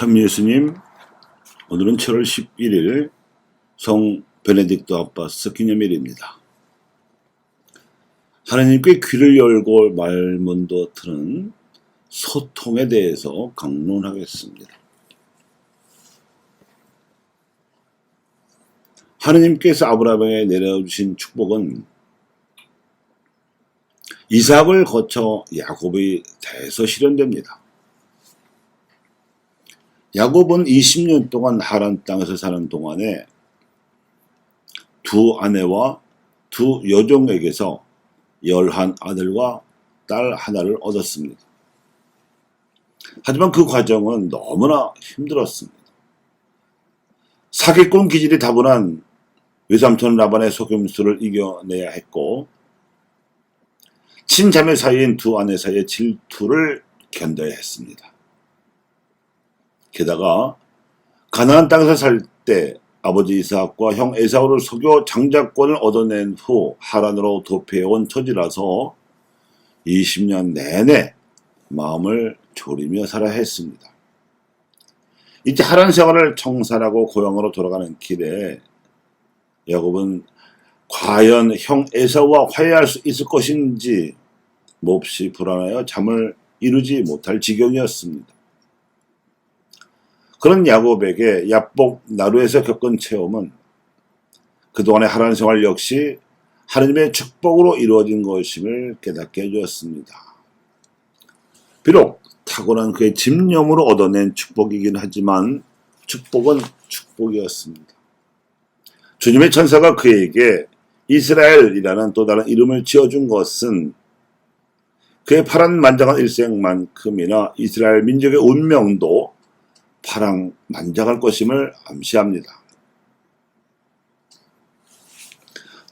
참 예수님, 오늘은 7월 11일 성 베네딕토 아빠스 기념일입니다. 하나님께 귀를 열고 말문도 트는 소통에 대해서 강론하겠습니다. 하나님께서 아브라함에게 내려주신 축복은 이삭을 거쳐 야곱에 대해서 실현됩니다. 야곱은 20년 동안 하란 땅에서 사는 동안에 두 아내와 두 여종에게서 열한 아들과 딸 하나를 얻었습니다. 하지만 그 과정은 너무나 힘들었습니다. 사기꾼 기질이 다분한 외삼촌 라반의 속임수를 이겨내야 했고 친자매 사이인 두 아내 사이의 질투를 견뎌야 했습니다. 게다가 가나안 땅에서 살 때 아버지 이삭과 형 에사우를 속여 장자권을 얻어낸 후 하란으로 도피해온 처지라서 20년 내내 마음을 졸이며 살아야 했습니다. 이제 하란 생활을 청산하고 고향으로 돌아가는 길에 야곱은 과연 형 에사우와 화해할 수 있을 것인지 몹시 불안하여 잠을 이루지 못할 지경이었습니다. 그런 야곱에게 야복 나루에서 겪은 체험은 그동안의 하나님 생활 역시 하나님의 축복으로 이루어진 것임을 깨닫게 해주었습니다. 비록 타고난 그의 집념으로 얻어낸 축복이긴 하지만 축복은 축복이었습니다. 주님의 천사가 그에게 이스라엘이라는 또 다른 이름을 지어준 것은 그의 파란 만장한 일생만큼이나 이스라엘 민족의 운명도 파랑 만장할 것임을 암시합니다.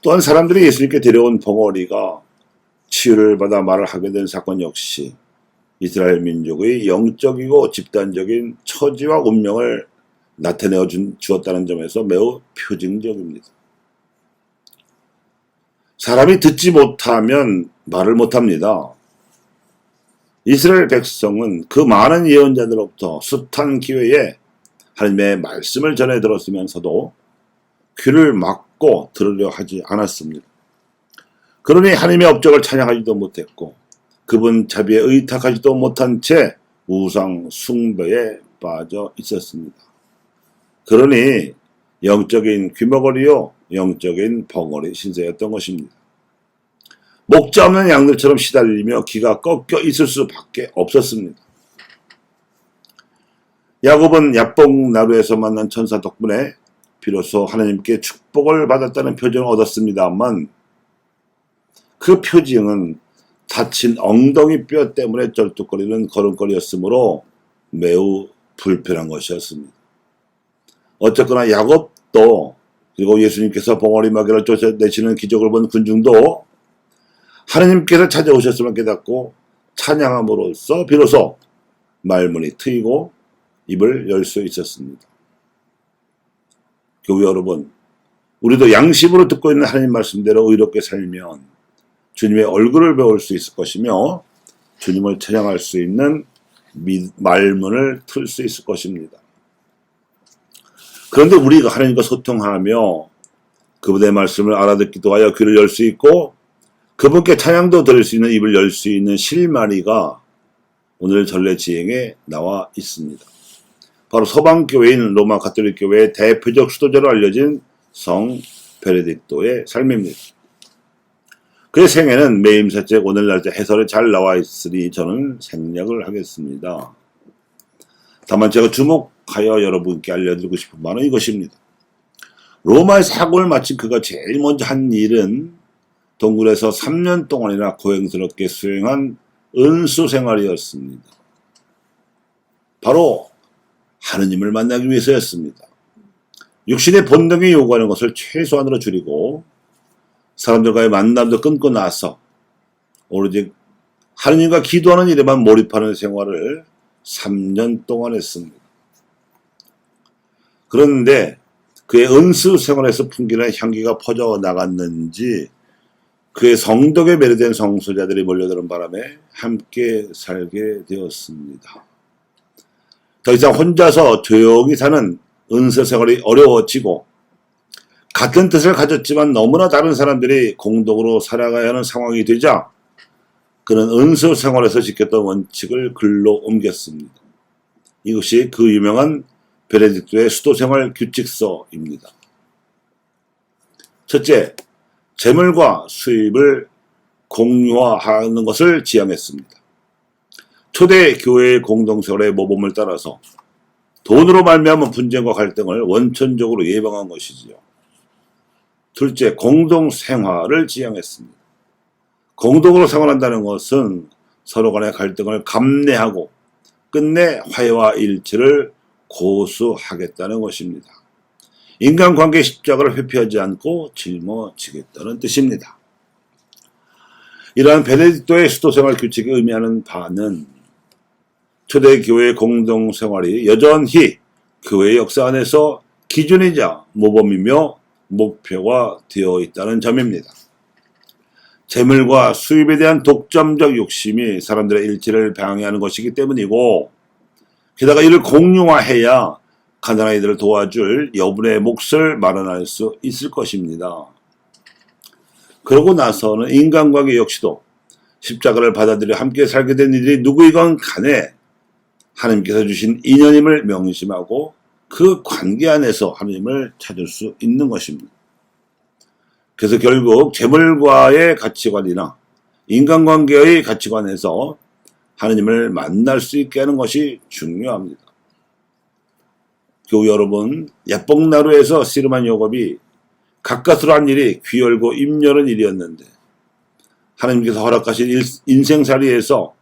또한 사람들이 예수님께 데려온 벙어리가 치유를 받아 말을 하게 된 사건 역시 이스라엘 민족의 영적이고 집단적인 처지와 운명을 나타내어 준, 주었다는 점에서 매우 표징적입니다. 사람이 듣지 못하면 말을 못합니다. 이스라엘 백성은 그 많은 예언자들로부터 숱한 기회에 하나님의 말씀을 전해 들었으면서도 귀를 막고 들으려 하지 않았습니다. 그러니 하나님의 업적을 찬양하지도 못했고 그분 자비에 의탁하지도 못한 채 우상 숭배에 빠져 있었습니다. 그러니 영적인 귀머거리요 영적인 벙어리 신세였던 것입니다. 목자 없는 양들처럼 시달리며 기가 꺾여 있을 수밖에 없었습니다. 야곱은 야복 나루에서 만난 천사 덕분에 비로소 하나님께 축복을 받았다는 표정을 얻었습니다만 그 표징은 다친 엉덩이 뼈 때문에 쩔뚝거리는 걸음걸이였으므로 매우 불편한 것이었습니다. 어쨌거나 야곱도 그리고 예수님께서 봉어리 마귀를 쫓아내시는 기적을 본 군중도 하나님께서 찾아오셨음을 깨닫고 찬양함으로써 비로소 말문이 트이고 입을 열 수 있었습니다. 교회 여러분, 우리도 양심으로 듣고 있는 하나님 말씀대로 의롭게 살면 주님의 얼굴을 배울 수 있을 것이며 주님을 찬양할 수 있는 말문을 틀 수 있을 것입니다. 그런데 우리가 하나님과 소통하며 그분의 말씀을 알아듣기도 하여 귀를 열 수 있고 그분께 찬양도 들을 수 있는 입을 열 수 있는 실마리가 오늘 전례 지행에 나와 있습니다. 바로 서방교회인 로마 가톨릭 교회의 대표적 수도자로 알려진 성 베네딕토의 삶입니다. 그의 생애는 매임사책 오늘 날짜 해설에 잘 나와 있으니 저는 생략을 하겠습니다. 다만 제가 주목하여 여러분께 알려드리고 싶은 바는 이것입니다. 로마의 사고를 마친 그가 제일 먼저 한 일은 동굴에서 3년 동안이나 고행스럽게 수행한 은수 생활이었습니다. 바로 하느님을 만나기 위해서였습니다. 육신의 본능이 요구하는 것을 최소한으로 줄이고 사람들과의 만남도 끊고 나서 오로지 하느님과 기도하는 일에만 몰입하는 생활을 3년 동안 했습니다. 그런데 그의 은수 생활에서 풍기는 향기가 퍼져 나갔는지 그의 성덕에 매료된 성소자들이 몰려드는 바람에 함께 살게 되었습니다. 더 이상 혼자서 조용히 사는 은서 생활이 어려워지고 같은 뜻을 가졌지만 너무나 다른 사람들이 공동으로 살아가야 하는 상황이 되자 그는 은서 생활에서 지켰던 원칙을 글로 옮겼습니다. 이것이 그 유명한 베네딕토의 수도생활 규칙서입니다. 첫째, 재물과 수입을 공유화하는 것을 지향했습니다. 초대 교회의 공동생활의 모범을 따라서 돈으로 말미암은 분쟁과 갈등을 원천적으로 예방한 것이지요. 둘째, 공동 생활을 지향했습니다. 공동으로 생활한다는 것은 서로 간의 갈등을 감내하고 끝내 화해와 일치를 고수하겠다는 것입니다. 인간관계 십자가를 회피하지 않고 짊어지겠다는 뜻입니다. 이러한 베네딕토의 수도생활 규칙이 의미하는 바는 초대교회 공동생활이 여전히 교회 역사 안에서 기준이자 모범이며 목표가 되어 있다는 점입니다. 재물과 수입에 대한 독점적 욕심이 사람들의 일치를 방해하는 것이기 때문이고 게다가 이를 공유화해야 가난아이들을 도와줄 여분의 몫을 마련할 수 있을 것입니다. 그러고 나서는 인간관계 역시도 십자가를 받아들여 함께 살게 된 이들이 누구이건 간에 하나님께서 주신 인연임을 명심하고 그 관계 안에서 하나님을 찾을 수 있는 것입니다. 그래서 결국 재물과의 가치관이나 인간관계의 가치관에서 하나님을 만날 수 있게 하는 것이 중요합니다. 교우 여러분, 야뽕나루에서 씨름한 요겁이 가까스로 한 일이 귀 열고 입 여는 일이었는데 하나님께서 허락하신 일- 인생살이에서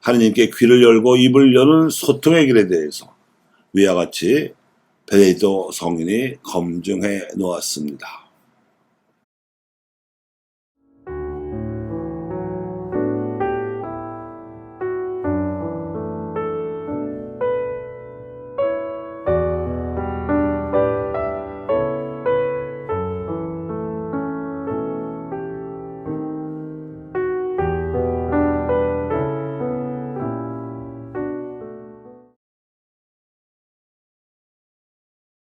하나님께 귀를 열고 입을 여는 소통의 길에 대해서 위와 같이 베네토 성인이 검증해 놓았습니다.